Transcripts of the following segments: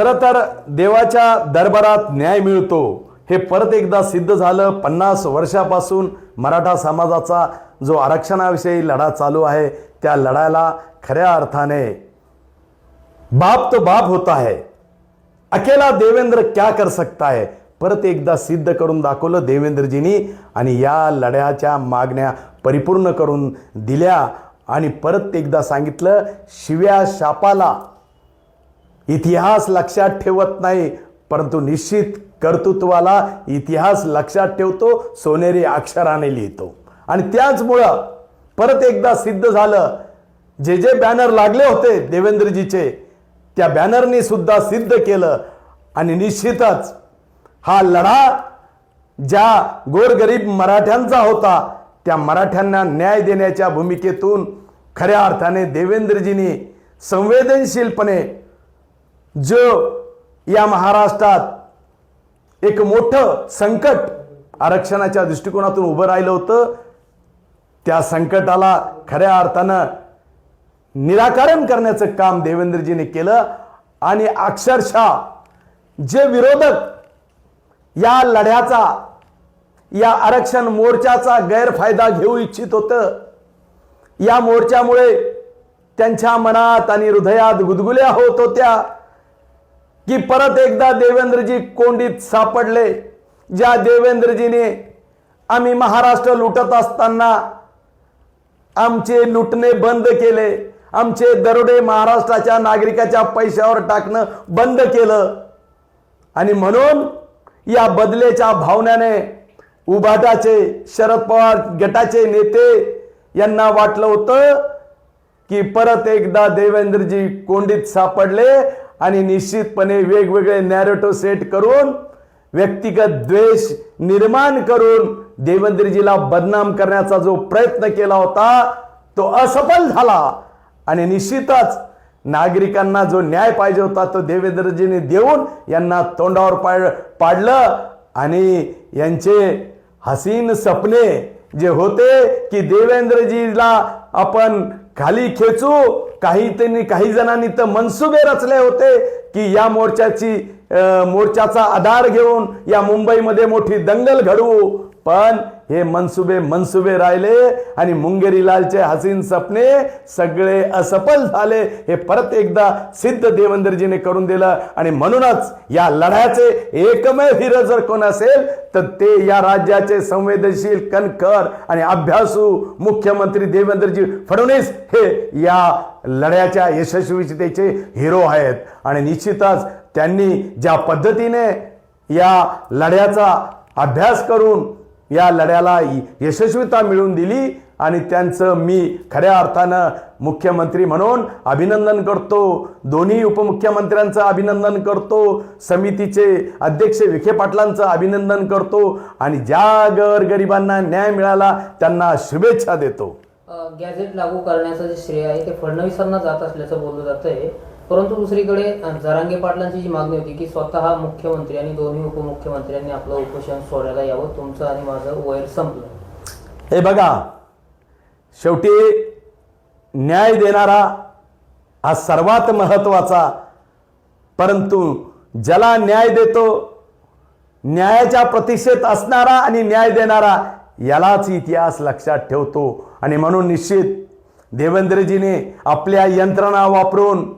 खरं तर देवाच्या दरबारात न्याय मिळतो. हे परत एकदा सिद्ध झालं पन्नास वर्षापासून मराठा समाजाचा जो आरक्षणाविषयी लढा चालू आहे त्या लढायला खऱ्या अर्थाने बाप तो बाप होता है अकेला देवेंद्र क्या कर सकता है? परत एकदा सिद्ध करून दाखवलं देवेंद्रजींनी आणि या लढ्याच्या मागण्या परिपूर्ण करून दिल्या आणि परत एकदा सांगितलं शिव्या शापाला इतिहास लक्षात ठेवत नाही परंतु निश्चित कर्तृत्वाला इतिहास लक्षात ठेवतो सोनेरी अक्षराने लिहितो. आणि त्याचमुळं परत एकदा सिद्ध झालं जे जे बॅनर लागले होते देवेंद्रजीचे त्या बॅनरनी सुद्धा सिद्ध केलं. आणि निश्चितच हा लढा ज्या गोरगरीब मराठ्यांचा होता त्या मराठ्यांना न्याय देण्याच्या भूमिकेतून खऱ्या अर्थाने देवेंद्रजींनी संवेदनशीलपणे जो या महाराष्ट्रात एक मोठं संकट आरक्षणाच्या दृष्टिकोनातून उभं राहिलं होतं. त्या संकटाला खऱ्या अर्थानं निराकरण करण्याचं काम देवेंद्रजीने केलं आणि अक्षरशः जे विरोधक या लढ्याचा या आरक्षण मोर्चाचा गैरफायदा घेऊ इच्छित होतं या मोर्चामुळे त्यांच्या मनात आणि हृदयात गुदगुल्या होत होत्या. की परत एकदा देवेंद्रजी कोंडीत सापडले ज्या देवेंद्रजीने आम्ही महाराष्ट्र लुटत असताना आमचे लुटणे बंद केले आमचे दरोडे महाराष्ट्राच्या नागरिकाच्या पैशावर टाकणं बंद केलं. आणि म्हणून या बदलेच्या भावनेने उभाटाचे शरद पवार गटाचे नेते यांना वाटलं होतं की परत एकदा देवेंद्रजी कोंडीत सापडले आणि निश्चितपणे वेगवेगळे नॅरेटो सेट करून व्यक्तिगत द्वेष निर्माण करून देवेंद्रजीला बदनाम करण्याचा जो प्रयत्न केला होता तो असफल झाला. आणि निश्चितच नागरिकांना जो न्याय पाहिजे होता तो देवेंद्रजीने देऊन यांना तोंडावर पाड पाडलं. आणि यांचे हसीन सपने जे होते की देवेंद्रजीला आपण खाली खेचू काही त्यांनी काही जणांनी तर मनसुबे रचले होते की या मोर्चाची मोर्चाचा आधार घेऊन या मुंबईमध्ये मोठी दंगल घडवू. पण हे मनसुबे मनसुबे राहिले आणि मुंगेरी लालचे हसीन सपने सगळे असफल झाले. हे परत एकदा सिद्ध देवेंद्रजीने करून दिलं आणि म्हणूनच या लढ्याचे एकमेव हिरो जर कोण असेल तर ते या राज्याचे संवेदनशील कणकर आणि अभ्यासू मुख्यमंत्री देवेंद्रजी फडणवीस हे या लढ्याच्या यशस्वीतेचे हिरो आहेत. आणि निश्चितच त्यांनी ज्या पद्धतीने या लढ्याचा अभ्यास करून या लढ्याला यशस्वीता मिळवून दिली आणि त्यांचं मी खऱ्या अर्थानं मुख्यमंत्री म्हणून अभिनंदन करतो. दोन्ही उपमुख्यमंत्र्यांचं अभिनंदन करतो. समितीचे अध्यक्ष विखे पाटलांचं अभिनंदन करतो आणि ज्या गरिबांना न्याय मिळाला त्यांना शुभेच्छा देतो. गॅजेट गॅझेट लागू करण्याचं जे श्रेय आहे ते फडणवीसांना जात असल्याचं बोललं जात आहे परंतु दुसरीकडे जरांगे पाटलांची जी मागणी होती की स्वतः मुख्यमंत्री आणि दोन्ही उपमुख्यमंत्र्यांनी आपलं उपोषण सोडायला यावं तुमचं आणि माझं वैर संपलं. हे बघा शेवटी न्याय देणारा हा सर्वात महत्त्वाचा परंतु ज्याला न्याय देतो न्यायाच्या प्रतीक्षेत असणारा आणि न्याय देणारा यालाच इतिहास लक्षात ठेवतो. आणि म्हणून निश्चित देवेंद्रजीने आपल्या यंत्रणा वापरून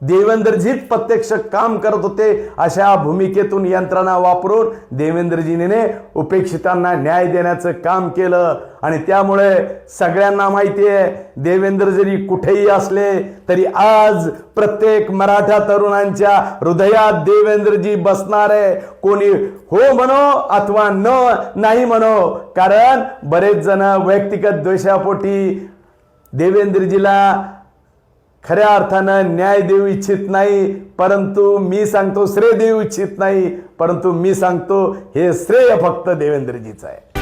देवेंद्रजीत प्रत्यक्ष काम करत होते. अशा भूमिकेतून यंत्रणा वापरून देवेंद्रजीने उपेक्षितांना न्याय देण्याचं काम केलं. आणि त्यामुळे सगळ्यांना माहिती आहे देवेंद्र जरी कुठेही असले तरी आज प्रत्येक मराठा तरुणांच्या हृदयात देवेंद्रजी बसणार आहे. कोणी हो म्हणो अथवा न नाही म्हणो. कारण बरेच जण वैयक्तिक द्वेषापोटी देवेंद्रजीला खऱ्या अर्थानं न्याय देऊ इच्छित नाही परंतु मी सांगतो श्रेय देऊ इच्छित नाही परंतु मी सांगतो हे श्रेय फक्त देवेंद्रजीचं आहे.